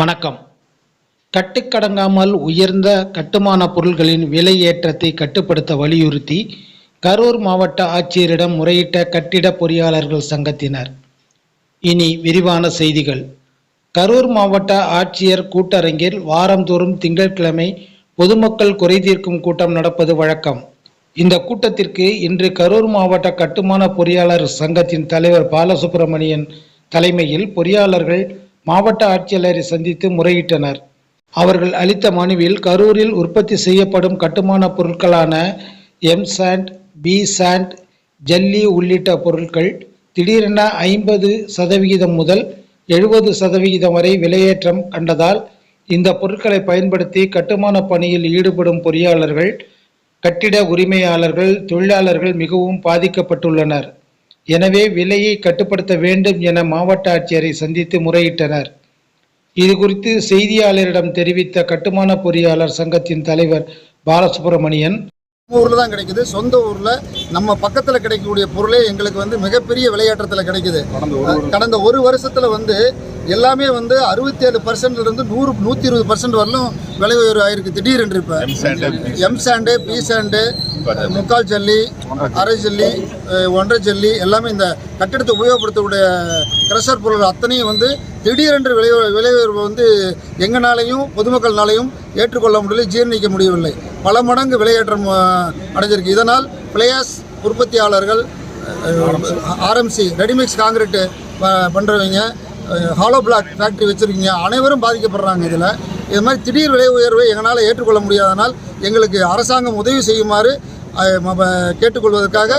வணக்கம். கட்டுக்கடங்காமல் உயர்ந்த கட்டுமான பொருட்களின் விலை ஏற்றத்தை கட்டுப்படுத்த வலியுறுத்தி கரூர் மாவட்ட ஆட்சியரிடம் முறையிட்ட கட்டிட பொறியாளர்கள் சங்கத்தினர். இனி விரிவான செய்திகள். கரூர் மாவட்ட ஆட்சியர் கூட்டரங்கில் வாரந்தோறும் திங்கட்கிழமை பொதுமக்கள் குறைதீர்க்கும் கூட்டம் நடப்பது வழக்கம். இந்த கூட்டத்திற்கு இன்று கரூர் மாவட்ட கட்டுமான பொறியாளர் சங்கத்தின் தலைவர் பாலசுப்பிரமணியன் தலைமையில் பொறியாளர்கள் மாவட்ட ஆட்சியாளரை சந்தித்து முறையிட்டனர். அவர்கள் அளித்த மனுவில் கரூரில் உற்பத்தி செய்யப்படும் கட்டுமான பொருட்களான எம் சாண்ட் பி சாண்ட் ஜல்லி உள்ளிட்ட பொருட்கள் திடீரென ஐம்பது சதவிகிதம் முதல் எழுபது சதவிகிதம் வரை விலையேற்றம் கண்டதால் இந்த பொருட்களை பயன்படுத்தி கட்டுமான பணியில் ஈடுபடும் பொறியாளர்கள் கட்டிட உரிமையாளர்கள் தொழிலாளர்கள் மிகவும் பாதிக்கப்பட்டுள்ளனர். எனவே விலையை கட்டுப்படுத்த வேண்டும் என மாவட்ட ஆட்சியரை சந்தித்து முறையிட்டனர். இது குறித்து செய்தியாளரிடம் தெரிவித்த கட்டுமான பொறியாளர் சங்கத்தின் தலைவர் பாலசுப்ரமணியன் நம்ம ஊர்ல தான் கிடைக்குது. சொந்த ஊர்ல நம்ம பக்கத்துல கிடைக்கக்கூடிய பொருளே எங்களுக்கு வந்து மிகப்பெரிய விளையாட்டத்துல கிடைக்குது. கடந்த ஒரு வருஷத்துல வந்து எல்லாமே வந்து அறுபத்தி ஏழு பர்சன்ட்ல இருந்து நூறு நூத்தி இருபது பர்சன்ட் வரலும் விலை உயர்வு ஆயிருக்கு. திடீரென்று இப்ப. எம் சாண்டு பி சாண்டு முக்கால் ஜல்லி அரை ஜல்லி ஒன்றரை ஜல்லி எல்லாமே இந்த கட்டிடத்தை உபயோகப்படுத்தக்கூடிய கிரஷர் பொருள் அத்தனையும் வந்து திடீரென்று விலை விலை உயர்வு வந்து எங்கனாலையும் பொதுமக்கள்னாலையும் ஏற்றுக்கொள்ள முடியல ஜீரணிக்க முடியவில்லை. பல மடங்கு விலையேற்றம் அடைஞ்சிருக்கு. இதனால் பிளேயர்ஸ் உற்பத்தியாளர்கள் ஆர்எம்சி ரெடிமிக்ஸ் காங்கிரீட்டு பண்ணுறவங்க ஹாலோ பிளாக் ஃபேக்ட்ரி வச்சுருக்கீங்க. அனைவரும் பாதிக்கப்படுறாங்க இதில். இது மாதிரி திடீர் விலை உயர்வை எங்களால் ஏற்றுக்கொள்ள முடியாதனால் எங்களுக்கு அரசாங்கம் உதவி செய்யுமாறு கேட்டுக்கொள்வதற்காக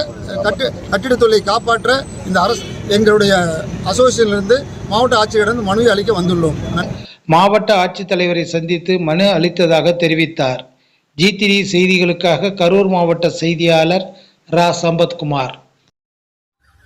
கட்டு கட்டிடத் தொழிலை காப்பாற்ற இந்த அரசு எங்களுடைய அசோசியேஷனிலிருந்து மாவட்ட ஆட்சியரிடம் மனுவை அளிக்க வந்துள்ளோம். மாவட்ட ஆட்சித்தலைவரை சந்தித்து மனு அளித்ததாக தெரிவித்தார். ஜி திரி செய்திகளுக்காக கரூர் மாவட்ட செய்தியாளர் ரா. சம்பத்குமார்.